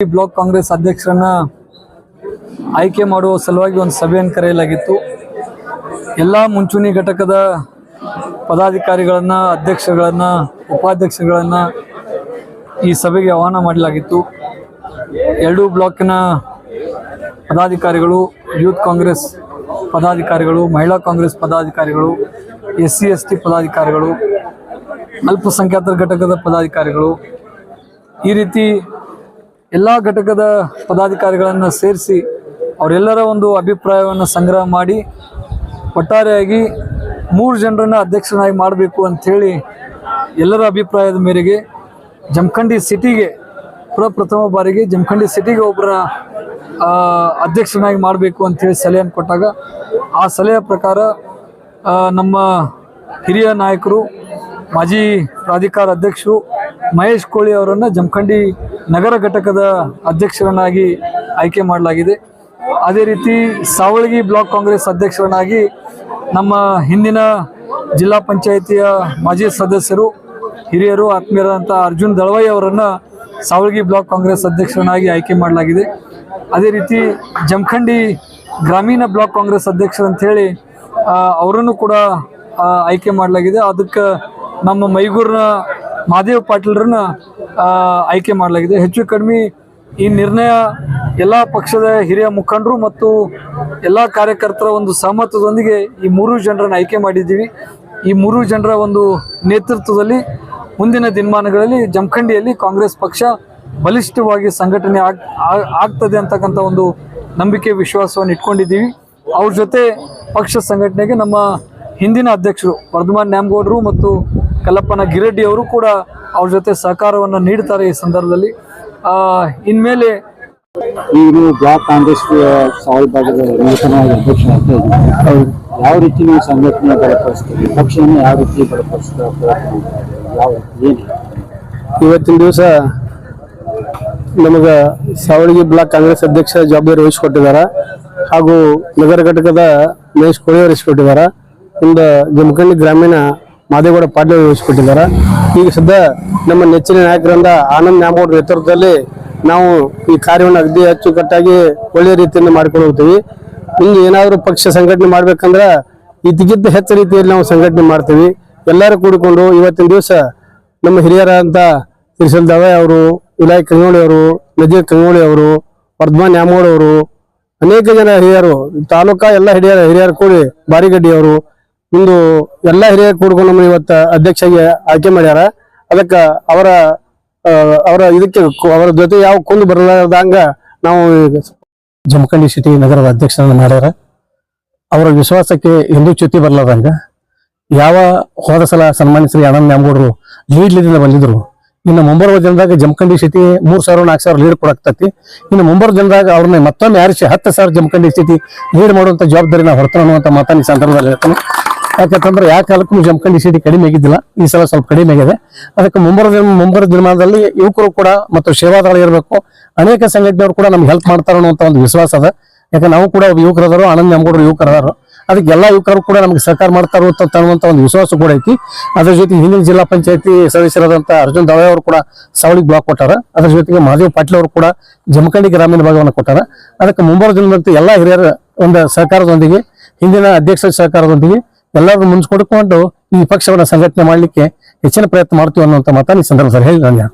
Block Congress ಅಧ್ಯಕ್ಷರನ್ನ ಆಯ್ಕೆ ಮಾಡುವ ಸಲುವಾಗಿ ಒಂದು ಸಭೆಯನ್ನು ಕರೆಯಲಾಗಿತ್ತು. ಎಲ್ಲ ಮುಂಚೂಣಿ ಘಟಕದ ಪದಾಧಿಕಾರಿಗಳನ್ನು, ಅಧ್ಯಕ್ಷಗಳನ್ನು, ಉಪಾಧ್ಯಕ್ಷಗಳನ್ನು ಈ ಸಭೆಗೆ ಆಹ್ವಾನ ಮಾಡಲಾಗಿತ್ತು. ಎರಡೂ ಬ್ಲಾಕಿನ ಪದಾಧಿಕಾರಿಗಳು, ಯೂತ್ ಕಾಂಗ್ರೆಸ್ ಪದಾಧಿಕಾರಿಗಳು, ಮಹಿಳಾ ಕಾಂಗ್ರೆಸ್ ಪದಾಧಿಕಾರಿಗಳು ಎಸ್ ಸಿ ಎಸ್ ಟಿ ಪದಾಧಿಕಾರಿಗಳು, ಅಲ್ಪಸಂಖ್ಯಾತರ ಘಟಕದ ಪದಾಧಿಕಾರಿಗಳು ಈ ರೀತಿ ಎಲ್ಲ ಘಟಕದ ಪದಾಧಿಕಾರಿಗಳನ್ನು ಸೇರಿಸಿ ಅವರೆಲ್ಲರ ಒಂದು ಅಭಿಪ್ರಾಯವನ್ನು ಸಂಗ್ರಹ ಮಾಡಿ ಒಟ್ಟಾರೆಯಾಗಿ ಮೂರು ಜನರನ್ನು ಅಧ್ಯಕ್ಷನಾಗಿ ಮಾಡಬೇಕು ಅಂಥೇಳಿ ಎಲ್ಲರ ಅಭಿಪ್ರಾಯದ ಮೇರೆಗೆ ಜಮಖಂಡಿ ಸಿಟಿಗೆ ಪ್ರಪ್ರಥಮ ಬಾರಿಗೆ ಜಮಖಂಡಿ ಸಿಟಿಗೆ ಒಬ್ಬರ ಅಧ್ಯಕ್ಷನಾಗಿ ಮಾಡಬೇಕು ಅಂಥೇಳಿ ಸಲಹೆಯನ್ನು ಕೊಟ್ಟಾಗ ಆ ಸಲಹೆಯ ಪ್ರಕಾರ ನಮ್ಮ ಹಿರಿಯ ನಾಯಕರು, ಮಾಜಿ ಪ್ರಾಧಿಕಾರ ಅಧ್ಯಕ್ಷರು ಮಹೇಶ್ ಕೋಳಿ ಅವರನ್ನು ಜಮಖಂಡಿ ನಗರ ಘಟಕದ ಅಧ್ಯಕ್ಷರನ್ನಾಗಿ ಆಯ್ಕೆ ಮಾಡಲಾಗಿದೆ. ಅದೇ ರೀತಿ ಸಾವಳಗಿ ಬ್ಲಾಕ್ ಕಾಂಗ್ರೆಸ್ ಅಧ್ಯಕ್ಷರನ್ನಾಗಿ ನಮ್ಮ ಹಿಂದಿನ ಜಿಲ್ಲಾ ಪಂಚಾಯಿತಿಯ ಮಾಜಿ ಸದಸ್ಯರು, ಹಿರಿಯರು, ಆತ್ಮೀಯರಾದಂಥ ಅರ್ಜುನ್ ದಳವಾಯಿ ಅವರನ್ನು ಸಾವಳಗಿ ಬ್ಲಾಕ್ ಕಾಂಗ್ರೆಸ್ ಅಧ್ಯಕ್ಷರನ್ನಾಗಿ ಆಯ್ಕೆ ಮಾಡಲಾಗಿದೆ. ಅದೇ ರೀತಿ ಜಮಖಂಡಿ ಗ್ರಾಮೀಣ ಬ್ಲಾಕ್ ಕಾಂಗ್ರೆಸ್ ಅಧ್ಯಕ್ಷರಂಥೇಳಿ ಅವರನ್ನು ಕೂಡ ಆಯ್ಕೆ ಮಾಡಲಾಗಿದೆ. ಅದಕ್ಕೆ ನಮ್ಮ ಮೈಗೂರಿನ ಮಹಾದೇವ್ ಪಾಟೀಲ್ರನ್ನ ಆಯ್ಕೆ ಮಾಡಲಾಗಿದೆ. ಹೆಚ್ಚು ಕಡಿಮೆ ಈ ನಿರ್ಣಯ ಎಲ್ಲ ಪಕ್ಷದ ಹಿರಿಯ ಮುಖಂಡರು ಮತ್ತು ಎಲ್ಲ ಕಾರ್ಯಕರ್ತರ ಒಂದು ಸಹಮತದೊಂದಿಗೆ ಈ ಮೂರು ಜನರನ್ನು ಆಯ್ಕೆ ಮಾಡಿದ್ದೀವಿ. ಈ ಮೂರು ಜನರ ಒಂದು ನೇತೃತ್ವದಲ್ಲಿ ಮುಂದಿನ ದಿನಮಾನಗಳಲ್ಲಿ ಜಮಖಂಡಿಯಲ್ಲಿ ಕಾಂಗ್ರೆಸ್ ಪಕ್ಷ ಬಲಿಷ್ಠವಾಗಿ ಸಂಘಟನೆ ಆಗ್ ಆಗ್ತದೆ ಅಂತಕ್ಕಂಥ ಒಂದು ನಂಬಿಕೆ, ವಿಶ್ವಾಸವನ್ನು ಇಟ್ಕೊಂಡಿದ್ದೀವಿ. ಅವ್ರ ಜೊತೆ ಪಕ್ಷ ಸಂಘಟನೆಗೆ ನಮ್ಮ ಹಿಂದಿನ ಅಧ್ಯಕ್ಷರು ವರ್ಧಮಾನ್ ನ್ಯಾಮಗೌಡರು ಮತ್ತು ಕಲ್ಲಪ್ಪನ ಗಿರೆಡ್ಡಿ ಅವರು ಕೂಡ ಅವ್ರ ಜೊತೆ ಸಹಕಾರವನ್ನು ನೀಡ್ತಾರೆ ಈ ಸಂದರ್ಭದಲ್ಲಿ. ಆ, ಇನ್ಮೇಲೆ ಈಗ ನೀವು ಬ್ಲಾಕ್ ಕಾಂಗ್ರೆಸ್ ಸಾಲ್ ಭಾಗದ ನೂತನವಾಗಿ ಅಧ್ಯಕ್ಷ ಅಂತ ಯಾವ ರೀತಿ ನೀವು ಸಂಘಟನೆ ಬಲಪಡಿಸ್ತೀರಿ? ಪಕ್ಷವನ್ನು ಯಾವ ರೀತಿ ಬಲಪಡಿಸ್ತಾ? ಯಾವ ಏನು ಇವತ್ತಿನ ದಿವಸ ನಮಗೆ ಸಾವಳಿಗೆ ಬ್ಲಾಕ್ ಕಾಂಗ್ರೆಸ್ ಅಧ್ಯಕ್ಷ ಜವಾಬ್ದಾರಿ ವಹಿಸಿಕೊಟ್ಟಿದ್ದಾರೆ. ಹಾಗೂ ನಗರ ಘಟಕದ ಮಹೇಶ್ ಕೋಳಿ ವಹಿಸಿಕೊಟ್ಟಿದ್ದಾರೆ ಇಂದ ಜಮಖಂಡಿ ಗ್ರಾಮೀಣ ಮಾದೇಗೌಡ ಪಾಟೀಲ್ ವಹಿಸಿಕೊಟ್ಟಿದ್ದಾರೆ ಈಗ ಸದ್ಯ ನಮ್ಮ ನೆಚ್ಚಿನ ನಾಯಕರಿಂದ ಆನಂದ್ ನ್ಯಾಮಗೌಡ ನೇತೃತ್ವದಲ್ಲಿ ನಾವು ಈ ಕಾರ್ಯವನ್ನು ಅಗದಿ ಅಚ್ಚುಕಟ್ಟಾಗಿ ಒಳ್ಳೆಯ ರೀತಿಯಿಂದ ಮಾಡ್ಕೊಂಡು ಹೋಗ್ತೀವಿ. ಹಿಂಗೆ ಏನಾದರೂ ಪಕ್ಷ ಸಂಘಟನೆ ಮಾಡ್ಬೇಕಂದ್ರೆ ಇದಕ್ಕಿಂತ ಹೆಚ್ಚು ರೀತಿಯಲ್ಲಿ ನಾವು ಸಂಘಟನೆ ಮಾಡ್ತೀವಿ. ಎಲ್ಲರೂ ಕೂಡಿಕೊಂಡು ಇವತ್ತಿನ ದಿವಸ ನಮ್ಮ ಹಿರಿಯರಾದಂಥ ತಿರ್ಸಲ್ ದವೆ ಅವರು ವಿಲಾಯ್ ಕಂಗೋಳಿ ಅವರು, ನಜೀರ್ ಕಂಗೋಳಿ ಅವರು, ವರ್ಧಮಾನ್ ನ್ಯಾಮಗೌಡ ಅವರು, ಅನೇಕ ಜನ ಹಿರಿಯರು, ತಾಲೂಕಾ ಎಲ್ಲ ಹಿರಿಯರ ಹಿರಿಯರು ಕೂಡಿ ಬಾರಿಗಡ್ಡಿ ಅವರು ಇಂದು ಎಲ್ಲ ಹಿರಿಯ ಕೂಡ್ಕೊಂಡು ನಮ್ಮ ಇವತ್ತು ಅಧ್ಯಕ್ಷಗೆ ಆಯ್ಕೆ ಮಾಡ್ಯಾರ. ಅದಕ್ಕೆ ಅವರ ಅವರ ಇದಕ್ಕೆ ಅವರ ಜೊತೆ ಯಾವ ಕುಂದು ಬರಲಾರ್ದಂಗ ನಾವು ಜಮಖಂಡಿ ಸಿಟಿ ನಗರದ ಅಧ್ಯಕ್ಷರನ್ನ ಮಾಡ್ಯಾರ. ಅವರ ವಿಶ್ವಾಸಕ್ಕೆ ಎಂದೂ ಚ್ಯುತಿ ಬರಲಾರ್ದಂಗ ಯಾವ ಹೋದ ಸಲ ಸನ್ಮಾನ್ಯ ಶ್ರೀ ನ್ಯಾಮಗೌಡರು ಲೀಡ್ ಲೀಡಿಂದ ಬಂದಿದ್ರು. ಇನ್ನು ಮುಂಬರುವ ಜನದಾಗ ಜಮಖಂಡಿ ಸಿಟಿ ಮೂರ್ ಸಾವಿರ, ನಾಲ್ಕು ಸಾವಿರ ಲೀಡ್ ಕೊಡಾಕ್ತತಿ ಇನ್ನು ಮುಂಬರುವ ಜನದಾಗ ಅವ್ರನ್ನ ಮತ್ತೊಮ್ಮೆ ಆರಿಸಿ ಹತ್ತು ಸಾವಿರ ಜಮಖಂಡಿ ಸಿಟಿ ಲೀಡ್ ಮಾಡುವಂತ ಜವಾಬ್ದಾರಿ ನಾವು ಹೊರತಾನ ಅನ್ನುವಂಥ ಸಂದರ್ಭದಲ್ಲಿ ಹೇಳ್ತಾನೆ. ಯಾಕಂತಂದ್ರೆ ಯಾವ ಕಾಲಕ್ಕೂ ಜಮಖಂಡಿ ಸಿಟಿ ಕಡಿಮೆ ಆಗಿದ್ದಿಲ್ಲ. ಈ ಸಲ ಸ್ವಲ್ಪ ಕಡಿಮೆ ಆಗಿದೆ. ಅದಕ್ಕೆ ಮುಂಬರುವ ದಿನ ಮುಂಬರುವ ದಿನಮಾನದಲ್ಲಿ ಯುವಕರು ಕೂಡ ಮತ್ತು ಸೇವಾದಳ ಇರಬೇಕು. ಅನೇಕ ಸಂಘಟನೆಯವರು ಕೂಡ ನಮ್ಗೆ ಹೆಲ್ಪ್ ಮಾಡ್ತಾರ ಅನ್ನೋ ಒಂದು ವಿಶ್ವಾಸ ಅದ. ಯಾಕಂದ್ರೆ ನಾವು ಕೂಡ ಯುವಕರದಾರು ಆನಂದ್ ನಮ್ಗೌಡರು ಯುವಕರದಾರು ಅದಕ್ಕೆ ಎಲ್ಲಾ ಯುವಕರು ಕೂಡ ನಮ್ಗೆ ಸಹಕಾರ ಮಾಡ್ತಾರೋ ಅಂತ ತನ್ನುವಂತ ಒಂದು ವಿಶ್ವಾಸ ಕೂಡ ಐತಿ. ಅದ್ರ ಜೊತೆ ಹಿಂದಿನ ಜಿಲ್ಲಾ ಪಂಚಾಯತಿ ಸದಸ್ಯರಾದಂತ ಅರ್ಜುನ್ ದವೆ ಅವರು ಕೂಡ ಸಾವಳಿ ಬ್ಲಾಕ್ ಕೊಟ್ಟಾರ. ಅದ್ರ ಜೊತೆಗೆ ಮಹಾದೇವ್ ಪಾಟೀಲ್ ಅವರು ಕೂಡ ಜಮಖಂಡಿ ಗ್ರಾಮೀಣ ಭಾಗವನ್ನು ಕೊಟ್ಟಾರ. ಅದಕ್ಕೆ ಮುಂಬರುವ ದಿನದಂತೆ ಎಲ್ಲ ಹಿರಿಯರ ಒಂದು ಸಹಕಾರದೊಂದಿಗೆ, ಹಿಂದಿನ ಅಧ್ಯಕ್ಷರ ಸಹಕಾರದೊಂದಿಗೆ ಎಲ್ಲರೂ ಮುಂಚ್ಕೊಡ್ಕೊಂಡು ಈ ಪಕ್ಷವನ್ನ ಸಂಘಟನೆ ಮಾಡಲಿಕ್ಕೆ ಹೆಚ್ಚಿನ ಪ್ರಯತ್ನ ಮಾಡ್ತೀವಿ ಅನ್ನುವಂಥ ಮಾತನ್ನು ಈ ಸಂದರ್ಭದಲ್ಲಿ ಹೇಳಿ ನಾನು